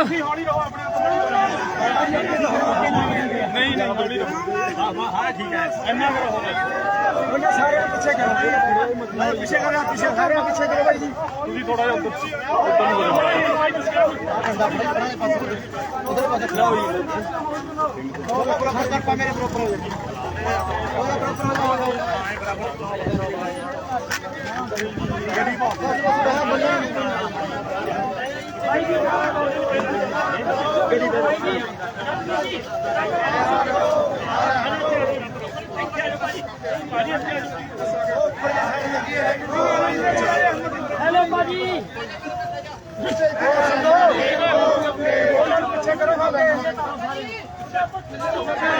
ਤੁਸੀਂ ਹੌਲੀ ਰਹੋ ਆਪਣੇ ਨਹੀਂ ਨਹੀਂ ਹੌਲੀ ਰਹੋ ਹਾਂ ਹਾਂ ਹਾਂ ਠੀਕ ਹੈ ਇੰਨਾ ਕਰੋ ਹੋ ਗਿਆ ਸਾਰੇ ਪਿੱਛੇ ਕਰੋ। ਪਿੱਛੇ ਕਰੋ ਪਿੱਛੇ ਸਾਰੇ ਪਿੱਛੇ ਕਰੋ ਬਾਈ ਜੀ ਤੁਸੀਂ ਥੋੜਾ ਜਿਹਾ ਉੱਧਰ ਉੱਧਰ ਨੂੰ ਕਰੋ ਮੇਰੇ ਬਰੋਬਰ ਹੋ ਜਾ ਹੈਲੋ ਭਾਜੀ। ਪਿੱਛੇ ਕਰੋ ਬਾਬੇ ਬੰਦੀ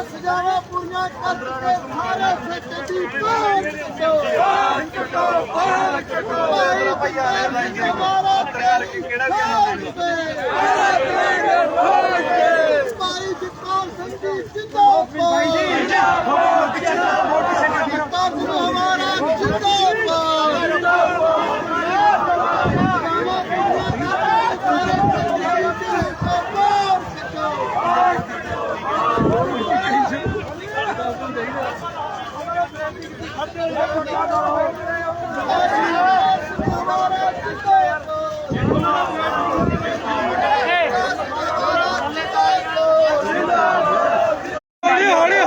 ਸਜਾਵਾ ਪੂਰੀਆਂ ਕਰਕੇ ਸਾਰੇ ਸੱਚੇ ਦੀ ਬਾਤ ਕੱਟੋ ਬਾਤ ਕੱਟੋ ਭਾਈ ਭਈਆ ਇਹ ਹਮਾਰਾ ਤੇਰ ਕੀ ਕਿਹੜਾ ਗਿਆ ਭਾਈ ਜਿਤਾਲ ਸਿੰਘ ਜੀ। ਜਿੰਦਾਬਾਦ ਭਾਈ ਜੀ ਜਿੰਦਾਬਾਦ ਜਿੰਦਾਬਾਦ ਹਮਾਰਾ ਜਿੰਦਾਬਾਦ ਹੌਲੀ ਹੌਲੀ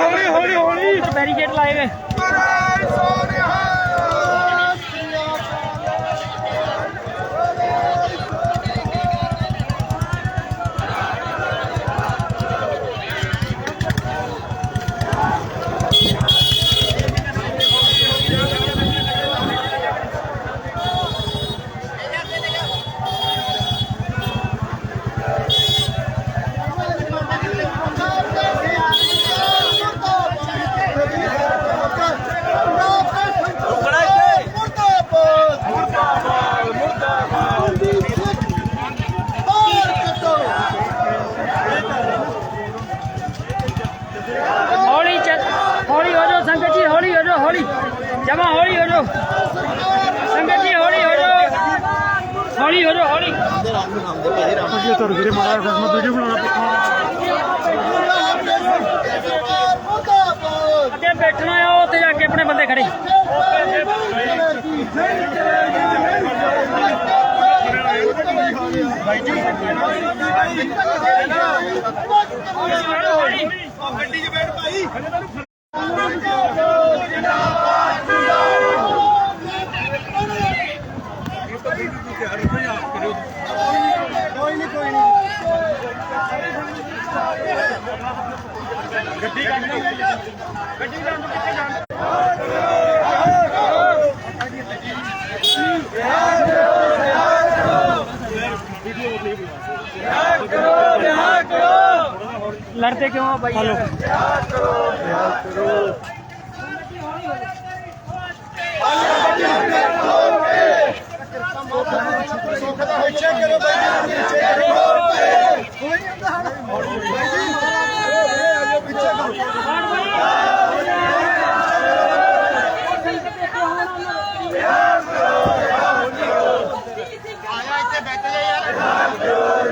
ਹੌਲੀ ਜਮਾ ਹੌਲੀ ਹੋ ਜਾਓ ਸੰਗਤ ਜੀ ਹੌਲੀ ਹੋ ਜਾਓ ਹੌਲੀ ਹੋ ਜਾਓ ਹੌਲੀ ਅੱਗੇ ਤੁਰ ਵੀਰੇ ਮਾਰਾ ਮੈਂ ਵੀਡੀਓ ਬਣਾਉਣਾ ਅੱਗੇ ਬੈਠਣਾ ਆ ਉੱਥੇ ਜਾ ਕੇ ਆਪਣੇ ਬੰਦੇ ਖੜੇ ਹੌਲੀ ਗੱਡੀ 'ਚ ਬੈਠ ਭਾਈ ਕੋਈ ਨਹੀਂ ਕੋਈ ਨਹੀਂ ਗੱਡੀ ਕੱਢ ਲਓ ਗੱਡੀ ਜਾਣ ਤੋਂ ਕਿੱਥੇ ਜਾਣ ਲੜਦੇ ਕਿਉਂ ਆ ਬਾਈ? ਹਲੋ। ਪਿੱਛੇ ਕਰੋ ਬਾਈ ਜੀ ਪਿੱਛੇ ਕਰੋ ਕੋਈ ਨਹੀਂ ਹੁੰਦਾ ਬਾਈ ਜੀ ਆਜੋ ਪਿੱਛੇ ਕਰੋ ਆਇਆ ਇੱਥੇ ਬੈਠ ਜਾ ਯਾਰ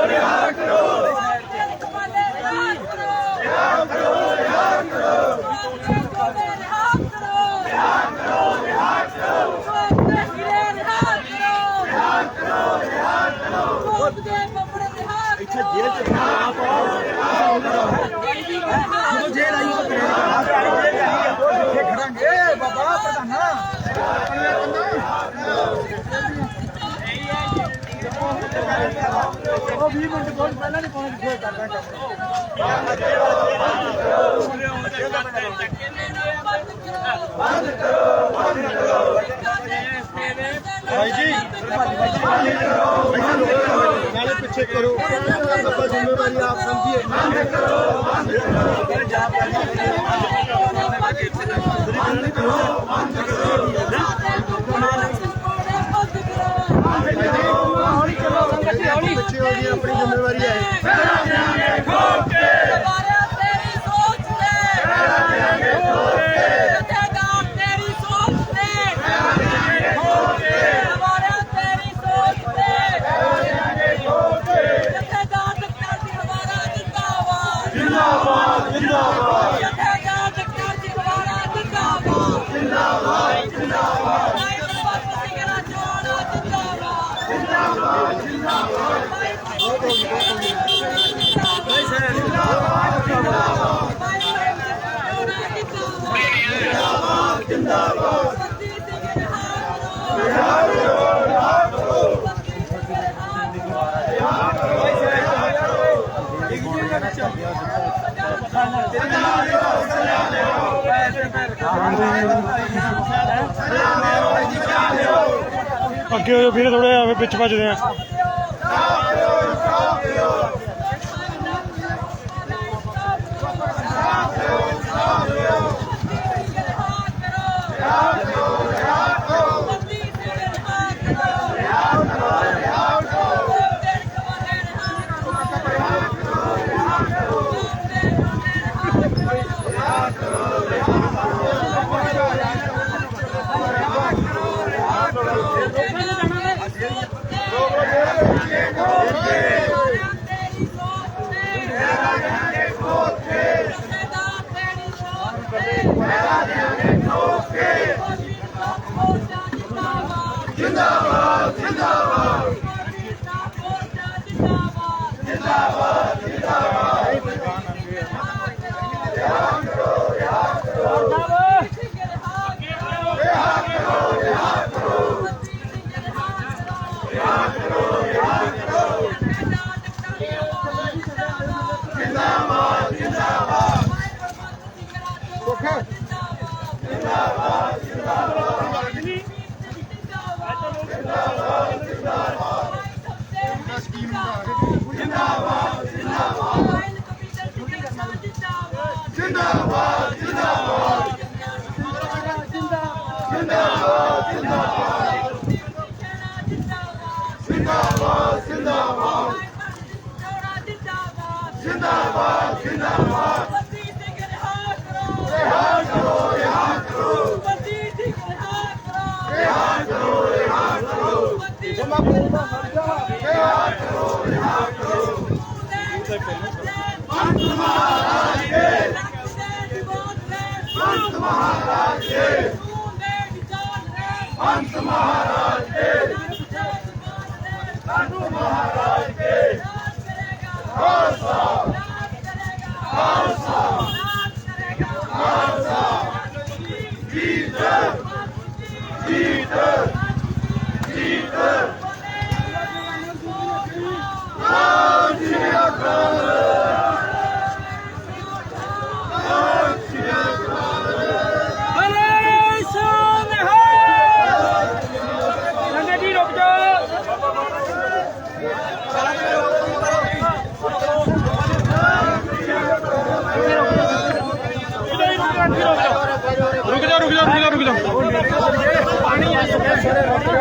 ਇੱਥੇ ਜੇਲ੍ਹ ਚ ਜਦੋਂ ਜੇਲ੍ਹ ਆਈ ਉਹ ਇੱਥੇ ਖੜਾਂਗੇ ਬਾਬਾ ਪ੍ਰਧਾਨਾ ਉਹ 20 ਮਿੰਟ ਕੋਲ ਪਹਿਲਾਂ ਨਹੀਂ ਪਹੁੰਚ ਗਏ ਕਰਦਾ ਕੰਮ ਭਾਈ ਜੀ ਨਾਲੇ ਪਿੱਛੇ ਕਰੋ। ਆਪਾਂ ਜ਼ਿੰਮੇਵਾਰੀ ਆਪ ਸਮਝੀਏ। ਹੌਲੀ ਅੱਗੇ ਹੋ ਜਾਓ ਵੀਰੇ ਥੋੜੇ ਆਵੇ ਪਿੱਛੇ ਭੱਜਦੇ ਆ। जिंदाबाद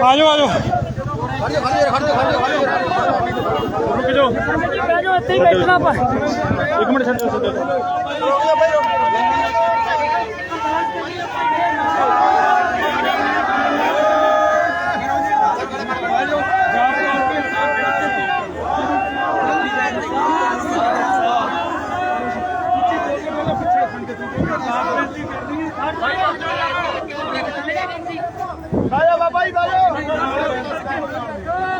ਆ ਜਾਓ ਆ ਜਾਓ ਰੁਕ ਜਾਓ। ਬਹਿ ਜਾਓ ਇੱਥੇ ਹੀ ਬੈਠਣਾ ਆਪਾਂ ਇੱਕ ਮਿੰਟ ਛੱਡੋ ਛੱਡੋ। ਬਾਜੋ ਬਾਬਾ ਜੀ ਬਾਜੋ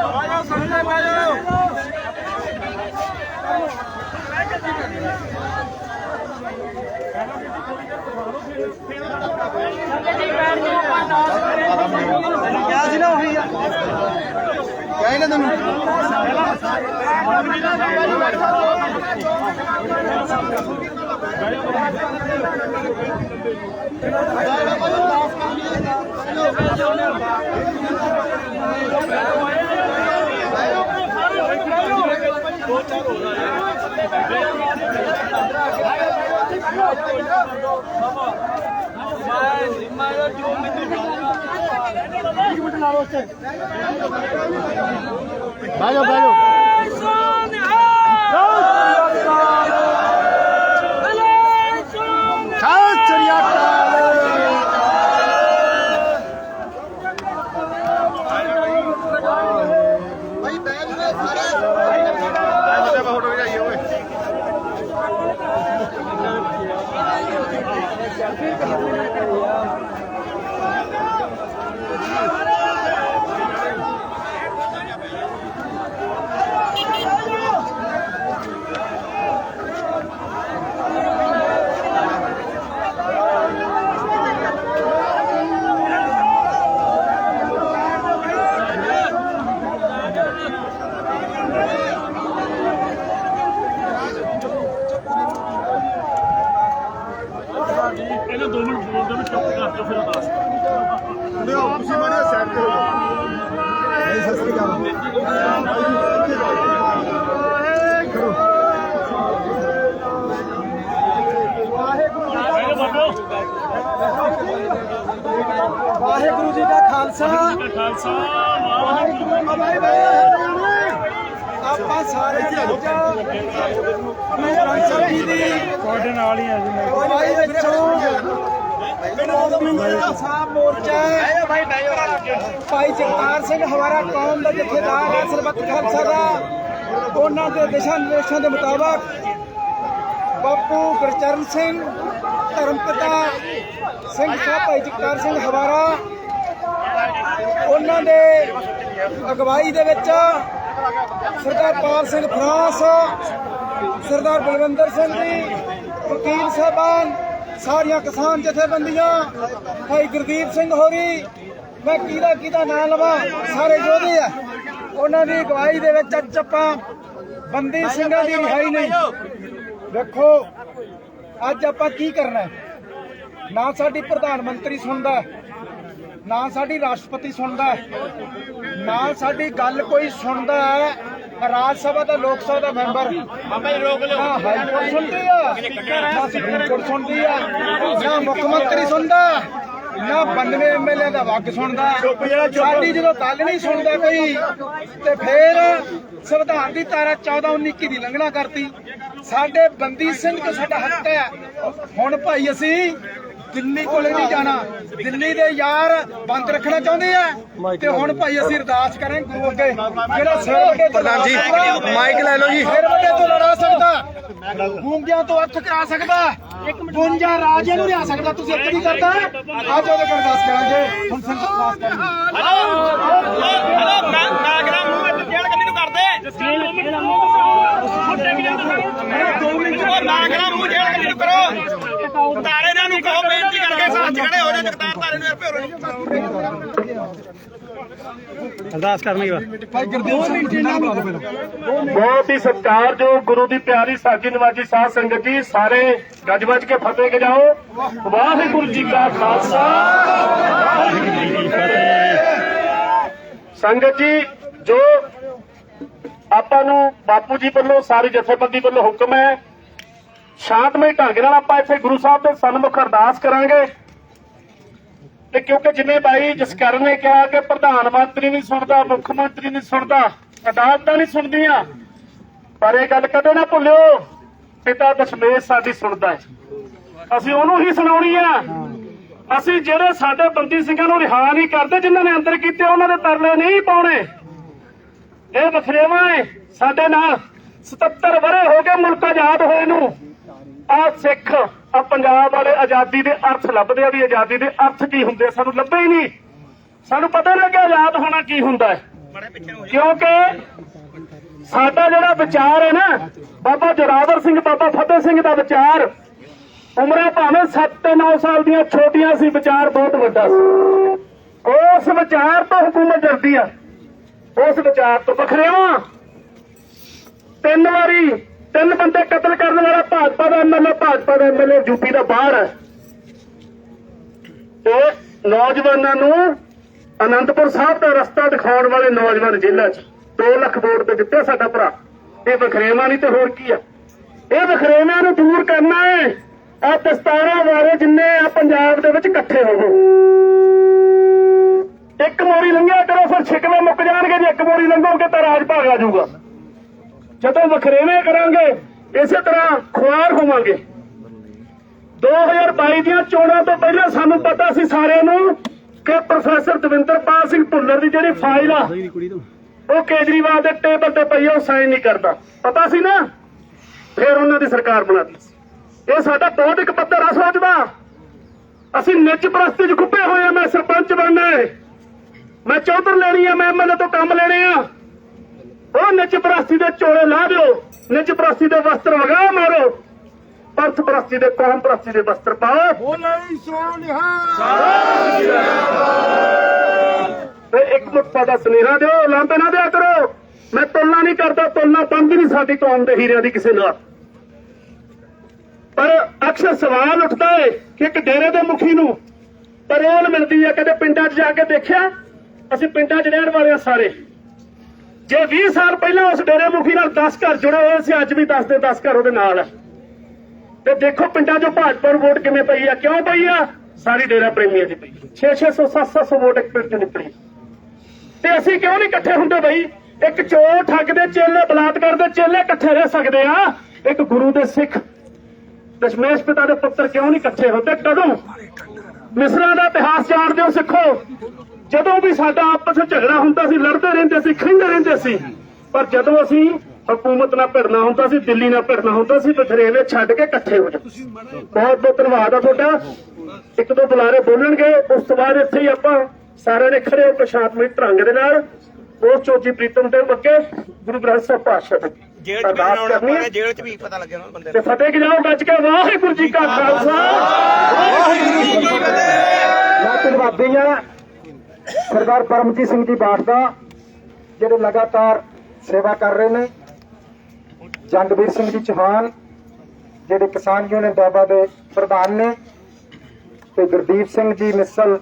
ਬਾਜੋ ਸੰਗਤ ਬਾਜੋ ਸੰਗਤ ਜੀ ਬੈਠ ਜਾਓ ਆਪਾਂ ਨਾਚ ਕਰੇ ਕਿਆ ਸੀ ਨਾ ਉਹੀ ਆ? ਕਿਆ ਇਹਨਾਂ ਤੈਨੂੰ? ਬਾਜੋ ਬਾਜੋ ਸਤਿ ਸ੍ਰੀ ਅਕਾਲ ਭਾਈ ਬੈਠ ਗਏ ਸਾਰੇ ਫੋਟੋ ਖਿਚਾਈਏ ਓਏ ਇਹਨੂੰ 2 ਮਿੰਟ ਬੋਲਦੇ ਮੈਂ ਚੁੱਪ ਕਰ ਜਾ ਫਿਰ ਦੱਸ ਲਿਓ ਤੁਸੀਂ ਮਾਰੇ ਸਾਈਡ ਤੇ ਹੋ ਜਾਓ ਨਹੀਂ ਸਤਿ ਸ੍ਰੀ ਅਕਾਲ ਮੇਰੇ ਬਾਬੋ ਵਾਹਿਗੁਰੂ ਜੀ ਦਾ ਖਾਲਸਾ ਦਾ ਖਾਲਸਾ ਆਪਾਂ ਸਾਰੇ ਮੈਂ ਰਾਜਾ ਜੀ ਦੀ ਤੁਹਾਡੇ ਨਾਲ ਹੀ ਆ ਜੀ ਮੈਂ ਭਾਈ ਵਿੱਚੋਂ ਸਾਹਿਬ ਮੋਰਚਾ ਭਾਈ ਜਗਤਾਰ ਸਿੰਘ ਹਵਾਰਾ ਕੌਮ ਦਾ ਜਥੇਦਾਰ ਹੈ ਸਰਬੱਤ ਖਾਲਸਾ ਦਾ ਉਹਨਾਂ ਦੇ ਦਿਸ਼ਾ ਨਿਰਦੇਸ਼ਾਂ ਦੇ ਮੁਤਾਬਕ ਬਾਪੂ ਗੁਰਚਰਨ ਸਿੰਘ ਧਰਮਪਿਤਾ ਸਿੰਘ ਸਾਹਿਬ ਭਾਈ ਜਗਤਾਰ ਸਿੰਘ ਹਵਾਰਾ ਉਹਨਾਂ ਦੇ ਅਗਵਾਈ ਦੇ ਵਿੱਚ ਸਰਦਾਰ ਪਾਲ ਸਿੰਘ ਫਰਾਂਸ, ਸਰਦਾਰ ਬਲਵੰਦਰ ਸਿੰਘ ਜੀ, ਵਕੀਲ ਸਾਹਿਬਾਨ, ਸਾਰੀਆਂ ਕਿਸਾਨ ਜਥੇਬੰਦੀਆਂ, ਭਾਈ ਗੁਰਦੀਪ ਸਿੰਘ ਹੋਰੀ, ਮੈਂ ਕਿਹਦਾ ਕਿਹਦਾ ਨਾਂ ਲਵਾਂ, ਸਾਰੇ ਯੋਧੇ ਆ ਉਹਨਾਂ ਦੀ ਅਗਵਾਈ ਦੇ ਵਿੱਚ ਅੱਜ ਆਪਾਂ ਬੰਦੀ ਸਿੰਘਾਂ ਦੀ ਰਿਹਾਈ ਨਹੀਂ ਵੇਖੋ, ਅੱਜ ਆਪਾਂ ਕੀ ਕਰਨਾ ਨਾ ਸਾਡੀ ਪ੍ਰਧਾਨ ਮੰਤਰੀ ਸੁਣਦਾ ਨਾ ਸਾਡੀ ਰਾਸ਼ਟਰਪਤੀ ਸੁਣਦਾ ਹੈ, ਨਾ ਸਾਡੀ ਗੱਲ ਕੋਈ ਸੁਣਦਾ ਹੈ ਰਾਜ ਸਭਾ ਦਾ ਲੋਕ ਸਭਾ ਦਾ ਮੈਂਬਰ। ਬਾਬਾ ਜੀ ਰੋਕ ਲਿਓ। ਨਾ ਹਾਈ ਕੋਰਟ ਸੁਣਦੀ ਆ ਨਾ ਸੁਪਰੀਮ ਕੋਰਟ ਸੁਣਦੀ ਆ ਨਾ ਮੁੱਖ ਮੰਤਰੀ ਸੁਣਦਾ ਨਾ 92 ਐਮਐਲਏ ਦਾ ਵਗ ਸੁਣਦਾ। ਸਾਡੀ ਜਦੋਂ ਗੱਲ ਨਹੀਂ ਸੁਣਦਾ ਕੋਈ ਤੇ ਫੇਰ ਸੰਵਿਧਾਨ ਦੀ ਧਾਰਾ 14 19 21 ਦੀ ਲੰਘਣਾ ਕਰਤੀ। ਸਾਡੇ ਬੰਦੀ ਸਿੰਘ ਸਾਡਾ ਹੱਕ ਹੈ। ਹੁਣ ਭਾਈ ਅਸੀਂ ਦਿੱਲੀ ਕੋਲੇ ਨਹੀਂ ਜਾਣਾ ਦਿੱਲੀ ਦੇ ਯਾਰ ਬੰਦ ਰੱਖਣਾ ਚਾਹੁੰਦੇ ਆ ਤੇ ਹੁਣ ਭਾਈ ਅਸੀਂ ਅਰਦਾਸ ਕਰਾਂਗੇ ਗੁਰੂ ਅੱਗੇ ਜਿਹੜਾ ਸਿਰ ਵੱਡੇ ਪ੍ਰਧਾਨ ਜੀ ਮਾਈਕ ਲੈ ਲਓ ਜੀ ਸਿਰ ਵੱਡੇ ਤੋਂ ਲੜਾ ਸਕਦਾ ਗੂੰਗਿਆਂ ਤੋਂ ਅੱਖ ਕਰਾ ਸਕਦਾ 52 ਰਾਜ ਇਹਨੂੰ ਲਿਆ ਸਕਦਾ ਤੁਸੀਂ ਇੱਕ ਨਹੀਂ ਕਰਦਾ ਅੱਜ ਉਹਦੇ ਕੋਲ ਅਰਦਾਸ ਕਰਾਂਗੇ ਹੁਣ ਸੰਗਤ ਅਰਦਾਸ ਕਰਾਂਗੇ ਹਲੋ ਮੈਂ ਮੈਂ ਕਿਹਾ ਮੂੰਹ ਵਿੱਚ ਜੇਲ੍ਹ ਕੰਨੀ ਨਾ ਕਿਹਾ ਮੂੰਹ ਜੇਲ੍ਹ ਕੰਨੀ ਕਰੋ ਤਾਰੇ ਨਾਲ ਨੂੰ ਕਹੋ ਬੇਨਤੀ ਕਰਕੇ ਸਾਥ ਖੜੇ ਹੋ ਜਾ ਜਗਤਾਰ ਤਾਰੇ ਨੂੰ ਭੇਰੋ ਅਰਦਾਸ ਕਰਨਗੇ ਭਾਈ ਬਹੁਤ ਹੀ ਸਤਿਕਾਰ ਜੋ ਗੁਰੂ ਦੀ ਪਿਆਰੀ ਸਾਜੀ ਨਵਾਜੀ ਸਾਧ ਸੰਗਤ ਜੀ, ਸਾਰੇ ਗੱਜ ਵੱਜ ਕੇ ਫਤਿਹ ਕੇ ਜਾਓ। ਵਾਹਿਗੁਰੂ ਜੀ ਕਾ ਖਾਲਸਾ। ਵਾਹਿਗੁਰੂ ਜੀ ਕੀ ਫਤਿਹ ਸੰਗਤ ਜੀ, ਜੋ ਆਪਾਂ ਨੂੰ ਬਾਪੂ ਜੀ ਵੱਲੋਂ, ਸਾਰੀ ਜਥੇਬੰਦੀ ਵੱਲੋਂ ਹੁਕਮ ਹੈ। ਸ਼ਾਂਤਮਈ ਢੰਗ ਨਾਲ ਆਪਾਂ ਇੱਥੇ ਗੁਰੂ ਸਾਹਿਬ ਦੇ ਸਨਮੁਖ ਅਰਦਾਸ ਕਰਾਂਗੇ। ਤੇ ਕਿਉਂਕਿ ਜਿਵੇਂ ਬਾਈ ਜਸਕਰਨ ਨੇ ਕਿਹਾ ਕਿ ਪ੍ਰਧਾਨ ਮੰਤਰੀ ਨਹੀਂ ਸੁਣਦਾ, ਮੁੱਖ ਮੰਤਰੀ ਨਹੀਂ ਸੁਣਦਾ, ਅਦਾਲਤਾਂ ਨਹੀਂ ਸੁਣਦੀਆਂ। ਪਰ ਇਹ ਗੱਲ ਕਦੇ ਨਾ ਭੁੱਲਿਓ, ਪਿਤਾ ਦਸ਼ਮੇਸ਼ ਸਾਡੀ ਸੁਣਦਾ ਹੈ। ਅਸੀਂ ਉਹਨੂੰ ਹੀ ਸੁਣਾਉਣੀ ਆ। ਅਸੀਂ ਜਿਹੜੇ ਸਾਡੇ ਬੰਦੀ ਸਿੰਘਾਂ ਨੂੰ ਰਿਹਾ ਨਹੀਂ ਕਰਦੇ, ਜਿਨ੍ਹਾਂ ਨੇ ਅੰਦਰ ਕੀਤੇ, ਉਹਨਾਂ ਦੇ ਤਰਲੇ ਨਹੀਂ ਪਾਉਣੇ। ਇਹ ਵਖਰੇਵਾ ਹੈ, ਸਾਡੇ ਨਾਲ 77 ਵਰੇ ਹੋ ਗਏ ਮੁਲਕ ਆਜ਼ਾਦ ਹੋਏ ਨੂੰ। ਆ ਸਿੱਖ ਆ ਪੰਜਾਬ ਵਾਲੇ ਆਜ਼ਾਦੀ ਦੇ ਅਰਥ ਲੱਭਦੇ ਆ ਵੀ ਆਜ਼ਾਦੀ ਦੇ ਅਰਥ ਕੀ ਹੁੰਦੇ ਸਾਨੂੰ ਲੱਭੇ ਹੀ ਨਹੀਂ। ਸਾਨੂੰ ਪਤਾ ਨਹੀਂ ਲੱਗਿਆ ਆਜ਼ਾਦ ਹੋਣਾ ਕੀ ਹੁੰਦਾ ਹੈ। ਕਿਉਂਕਿ ਸਾਡਾ ਜਿਹੜਾ ਵਿਚਾਰ ਹੈ ਨਾ, ਬਾਬਾ ਜੋਰਾਵਰ ਸਿੰਘ, ਬਾਬਾ ਫਤਿਹ ਸਿੰਘ ਦਾ ਵਿਚਾਰ, ਉਮਰਾਂ ਭਾਵੇਂ 7 ਤੇ 9 ਸਾਲ ਦੀਆਂ ਛੋਟੀਆਂ ਸੀ, ਵਿਚਾਰ ਬਹੁਤ ਵੱਡਾ ਸੀ। ਉਸ ਵਿਚਾਰ ਤੋਂ ਹਕੂਮਤ ਡਰਦੀ ਆ। ਉਸ ਵਿਚਾਰ ਤੋਂ ਵੱਖਰੇਵਾ ਤਿੰਨ ਵਾਰੀ, ਤਿੰਨ ਬੰਦੇ ਕਤਲ ਕਰਨ ਵਾਲਾ ਭਾਜਪਾ ਦਾ ਐਮਐਲਏ ਭਾਜਪਾ ਦਾ ਐਮਐਲਏ ਯੂਪੀ ਦਾ ਬਾਹਰ ਹੈ। ਤੇ ਨੌਜਵਾਨਾਂ ਨੂੰ ਅਨੰਦਪੁਰ ਸਾਹਿਬ ਦਾ ਰਸਤਾ ਦਿਖਾਉਣ ਵਾਲੇ ਨੌਜਵਾਨ ਜੇਲ੍ਹਾਂ 'ਚ 2 ਲੱਖ ਵੋਟ ਤੇ ਜਿੱਤੇ ਸਾਡਾ ਭਰਾ। ਇਹ ਵਖਰੇਵਾਂ ਨਹੀਂ ਤੇ ਹੋਰ ਕੀ ਆ? ਇਹ ਵਖਰੇਵਿਆਂ ਨੂੰ ਦੂਰ ਕਰਨਾ ਹੈ। ਆ ਦਸਤਾਰਾਂ ਵਾਲੇ ਜਿੰਨੇ ਆ ਪੰਜਾਬ ਦੇ ਵਿੱਚ ਇਕੱਠੇ ਹੋਵੋ ਇੱਕ ਮੋਰੀ ਲੰਘਿਆ ਕਰੋ ਫਿਰ ਛਿਕਵੇਂ ਮੁੱਕ ਜਾਣਗੇ ਜੇ ਇੱਕ ਮੋਰੀ ਲੰਘੋਗੇ ਤਾਂ ਰਾਜ ਭਾਗ ਆ ਜਾਊਗਾ। ਜਦੋਂ ਵਖਰੇਵੇਂ ਕਰਾਂਗੇ ਇਸੇ ਤਰ੍ਹਾਂ ਖੁਆਰ ਹੋਵਾਂਗੇ। 2022 ਦੀਆਂ ਚੋਣਾਂ ਤੋਂ ਪਹਿਲਾਂ ਸਾਨੂੰ ਪਤਾ ਸੀ ਸਾਰਿਆਂ ਨੂੰ ਕਿ ਪ੍ਰੋਫੈਸਰ ਦਵਿੰਦਰਪਾਲ ਸਿੰਘ ਭੁੱਲਰ ਦੀ ਜਿਹੜੀ ਫਾਈਲ ਆ ਉਹ ਕੇਜਰੀਵਾਲ ਦੇ ਟੇਬਲ ਤੇ ਪਈ ਆ, ਉਹ ਸਾਈਨ ਨਹੀਂ ਕਰਦਾ। ਪਤਾ ਸੀ ਨਾ? ਫਿਰ ਉਹਨਾਂ ਦੀ ਸਰਕਾਰ ਬਣਾਤੀ ਇਹ ਸਾਡਾ ਬੌਧਿਕ ਪੱਤਰ ਆ ਸੋਚਦਾ। ਅਸੀਂ ਨਿੱਜ ਪ੍ਰਸਤੀ 'ਚ ਖੁੱਪੇ ਹੋਏ ਆ ਮੈਂ ਸਰਪੰਚ ਬਣਨਾ ਹੈ। ਮੈਂ ਚੌਧਰ ਲੈਣੀ ਆ ਮੈਂ ਐਮਐਲਏ ਤੋਂ ਕੰਮ ਲੈਣੇ ਆ। ਉਹ ਨਿੱਜ ਪ੍ਰਸਤੀ ਦੇ ਚੋਲੇ ਲਾ ਦਿਓ ਨਿੱਜ ਪ੍ਰਸਤੀ ਦੇ ਵਸਤਰ ਵਗਾ ਮਾਰੋ। ਪੰਥ ਪ੍ਰਸਤੀ ਦੇ ਕੌਮ ਪ੍ਰਸਤੀ ਦੇ ਵਸਤਰ ਪਾਓ। ਬੋਲੇ ਸੋਨਿਹਾ ਤੇ ਇੱਕ ਮੁੱਠਾ ਦਾ ਸੁਨੇਹਾ ਦਿਓ ਲਾਂਬੇ ਨਾ ਦਿਆ ਕਰੋ। ਮੈਂ ਤੁਲਨਾ ਨਹੀਂ ਕਰਦਾ ਤੁਲਨਾ ਬੰਦ ਨਹੀਂ ਸਾਡੀ ਕੌਮ ਦੇ ਹੀਰਿਆਂ ਦੀ ਕਿਸੇ ਨਾਲ। ਪਰ ਅਕਸਰ ਸਵਾਲ ਉੱਠਦਾ ਹੈ ਕਿ ਇੱਕ ਡੇਰੇ ਦੇ ਮੁਖੀ ਨੂੰ ਪਰੋਲ ਮਿਲਦੀ ਹੈ ਕਦੇ ਪਿੰਡਾਂ 'ਚ ਜਾ ਕੇ ਦੇਖਿਆ? ਅਸੀਂ ਪਿੰਡਾਂ 'ਚ ਰਹਿਣ ਵਾਲੇ ਹਾਂ ਸਾਰੇ। ਜੇ 20 ਸਾਲ ਪਹਿਲਾਂ ਉਸ ਡੇਰੇ ਮੁਖੀ ਨਾਲ 10 ਘਰ ਜੁੜੇ ਹੋਏ ਸੀ, ਅੱਜ ਵੀ 10 ਦੇ 10 ਘਰ ਉਹਦੇ ਨਾਲ ਤੇ ਦੇਖੋ ਪਿੰਡਾਂ 'ਚੋਂ ਭਾਜਪਾ ਨੂੰ ਵੋਟ ਕਿਵੇਂ ਪਈ ਆ, ਕਿਉਂ ਪਈ ਆ? ਸਾਰੀ ਡੇਰਾ ਪ੍ਰੇਮੀਆਂ ਦੀ ਪਈ 6-600 700 ਵੋਟ ਇੱਕ ਪਿੰਡ 'ਚ ਨਿਕਲੀ। ਤੇ ਅਸੀਂ ਕਿਉਂ ਨਹੀਂ ਇਕੱਠੇ ਹੁੰਦੇ ਬਈ? ਇੱਕ ਚੋਰ ਠੱਗ ਦੇ ਚੇਲੇ, ਬਲਾਤਕਾਰ ਦੇ ਚੇਲੇ ਇਕੱਠੇ ਰਹਿ ਸਕਦੇ ਆ। ਇੱਕ ਗੁਰੂ ਦੇ ਸਿੱਖ, ਦਸ਼ਮੇਸ਼ ਪਿਤਾ ਦੇ ਪੁੱਤਰ ਕਿਉਂ ਨਹੀਂ ਇਕੱਠੇ ਹੁੰਦੇ? ਕਦੋਂ? ਮਿਸਰਾਂ ਦਾ ਇਤਿਹਾਸ ਜਾਣਦੇ ਹੋ ਸਿੱਖੋ। ਜਦੋਂ ਵੀ ਸਾਡਾ ਆਪਸ ਵਿੱਚ ਝਗੜਾ ਹੁੰਦਾ ਸੀ ਲੜਦੇ ਰਹਿੰਦੇ ਸੀ ਖਿੰਡੇ ਰਹਿੰਦੇ ਸੀ। ਪਰ ਜਦੋਂ ਅਸੀਂ ਹਕੂਮਤ ਨਾਲ ਭਿੜਨਾ ਹੁੰਦਾ ਸੀ ਦਿੱਲੀ ਨਾਲ ਭਿੜਨਾ ਹੁੰਦਾ ਸੀ ਬਥਰੇਵੇਂ ਛੱਡ ਕੇ ਇਕੱਠੇ ਹੋ ਜਾਂਦੇ ਬਹੁਤ ਬਹੁਤ ਧੰਨਵਾਦ ਆ ਤੁਹਾਡਾ। ਇੱਕ ਦੋ ਬੁਲਾਰੇ ਬੋਲਣਗੇ ਉਸ ਤੋਂ ਬਾਅਦ ਇੱਥੇ ਹੀ ਆਪਾਂ ਸਾਰਿਆਂ ਨੇ ਖੜੇ ਹੋ ਕੇ ਸ਼ਾਂਤਮਈ ਢੰਗ ਦੇ ਨਾਲ। ਉਸ ਚੋਜੀ ਪ੍ਰੀਤਮ ਦੇ ਬੱਕੇ ਗੁਰੂ ਗ੍ਰੰਥ ਸਾਹਿਬ ਪਾਤਸ਼ਾਹ ਦੀ। ਜੇਲ੍ਹ ਚ ਵੀ ਬਣਾਉਣਾ ਜੇਲ੍ਹ ਚ ਪਤਾ ਲੱਗੇ ਉਹਨਾਂ ਬੰਦੇ ਤੇ ਫਤਿਹ ਕਿ ਜਾਓ ਗੱਜ ਕੇ ਵਾਹਿਗੁਰੂ ਜੀ ਕਾ ਖਾਲਸਾ। ਵਾਹਿਗੁਰੂ ਜੀ ਕੀ ਫਤਿਹ। ਮੈਂ ਧੰਨਵਾਦੀ ਹਾਂ ਸਰਦਾਰ ਪਰਮਜੀਤ ਸਿੰਘ ਜੀ ਬਾਠਦਾ ਜਿਹੜੇ ਲਗਾਤਾਰ ਸੇਵਾ ਕਰ ਰਹੇ ਨੇ। ਜੰਗਵੀਰ ਸਿੰਘ ਜੀ ਚੌਹਾਨ, ਜਿਹੜੇ ਕਿਸਾਨ ਯੂਨੀਅਨ ਬਾਬਾ ਦੇ ਪ੍ਰਧਾਨ ਨੇ, ਤੇ ਗੁਰਦੀਪ ਸਿੰਘ ਜੀ ਮਿਸਲ